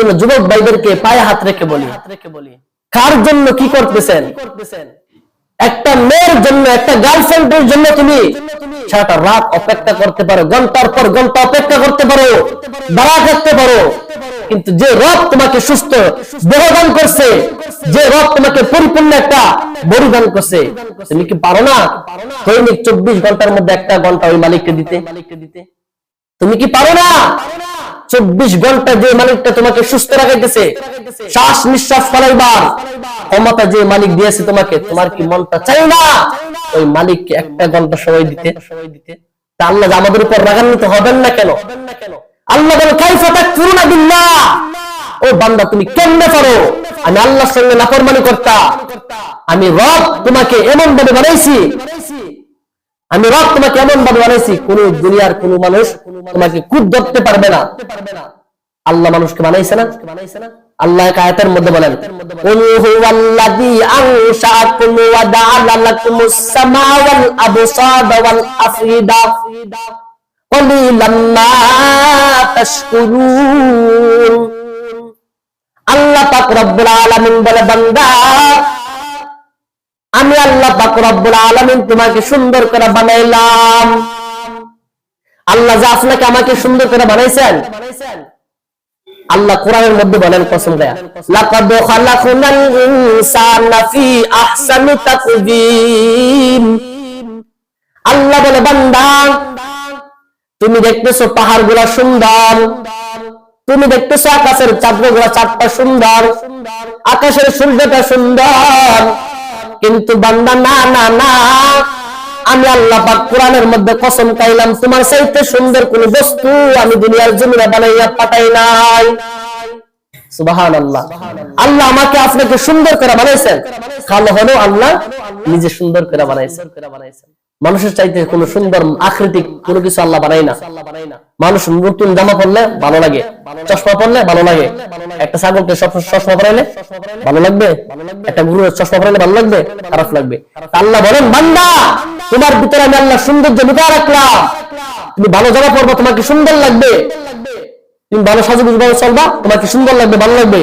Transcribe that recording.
জন্য যুবক ভাইদেরকে পায়ে হাত রেখে বলি। কার জন্য কি করতেছেন? একটা মেয়ের জন্য একটা গার্লফ্রেন্ডের জন্য তুমি সারাটা রাত অপেক্ষা করতে পারো ঘণ্টার পর ঘণ্টা অপেক্ষা করতে পারো দাঁড়া থাকতে পারো। কিন্তু যে রব তোমাকে সুস্থ দেহদান করছে যে রব তোমাকে পরিপূর্ণ একটা বলিদান করছে। তুমি কি পারো না? দৈনিক চব্বিশ ঘণ্টার মধ্যে একটা ঘণ্টা ওই মালিককে দিতে। তুমি কি পারো না। চব্বিশ ঘণ্টা যে মালিকটা তোমাকে সুস্থ রাখাইতেছে, শ্বাস নিঃশ্বাস ফলাইবার ক্ষমতা যে মালিক দিয়েছে তোমাকে, তোমার কি মনটা চাই না? ওই মালিককে একটা ঘণ্টা সময় দিতে। তা আল্লাহ আমাদের উপর রাগান্বিত হবেন না কেন? আল্লাহ বলে, কাইফা তাকফুরুনা বিল্লাহ। ও বান্দা, তুমি কেমনে পারো? আমি আল্লাহর সঙ্গে নাফরমানি করতা। আমি রব তোমাকে এমন ভাবে বানাইছি আমি রব তোমাকে এমন ভাবে বানাইছি কোন দুনিয়ার কোন মানুষ তোমাকে কুদ ধরতে পারবে না। আল্লাহ মানুষকে বানাইছে না। আল্লাহ আয়াতের মধ্যে বলেন ওয়া জাআলা লাকুমুস সামা ওয়াল ওয়াল মা তাশকুরুন। আল্লাহ পাক রব্বুল আলামিন বলে, বান্দা, আমি আল্লাহ পাক আলামিন তোমাকে সুন্দর করে বানাইলাম। আল্লাহ যে আপনাকে আমাকে সুন্দর করে বানাইছেন? আল্লাহ কোরআনের মধ্যে বলেন তাকবীম আল্লাহ বলে, বান্দা, তুমি দেখতেছো পাহাড়গুলা সুন্দর, তুমি দেখতেছো আকাশের চাঁদগুলা চারটা সুন্দর, আকাশের সূর্যটা সুন্দর। কিন্তু বান্দা, না না না। আমি আল্লাহ পাক কোরআনের মধ্যে কসম খাইলাম, তোমার চাইতে সুন্দর কোন বস্তু আমি দুনিয়ার জমিনে বানাইয়া পাঠাই নাই। আল্লাহ আমাকে আপনাকে সুন্দর করে বানাইছেন। মানুষের চাইতে কোন সুন্দর আকৃতিক কোন কিছু আল্লাহ বানাই না। মানুষ নতুন জামা পরলে ভালো লাগে, চশমা পরলে ভালো লাগে, একটা ছাগলকে চশমা পরাইলে ভালো লাগবে, একটা গুরু চশমা পরাইলে ভালো লাগবে, খারাপ লাগবে। আল্লাহ বলেন, বান্দা, তোমার ভিতরে আমি আল্লাহ সৌন্দর্য লুকায় রাখলাম। তুমি ভালো জামা পরবো তোমাকে সুন্দর লাগবে? তুমি ভালো সাজুগুজ ভাবে চলবা তোমাকে সুন্দর লাগবে, ভালো লাগবে?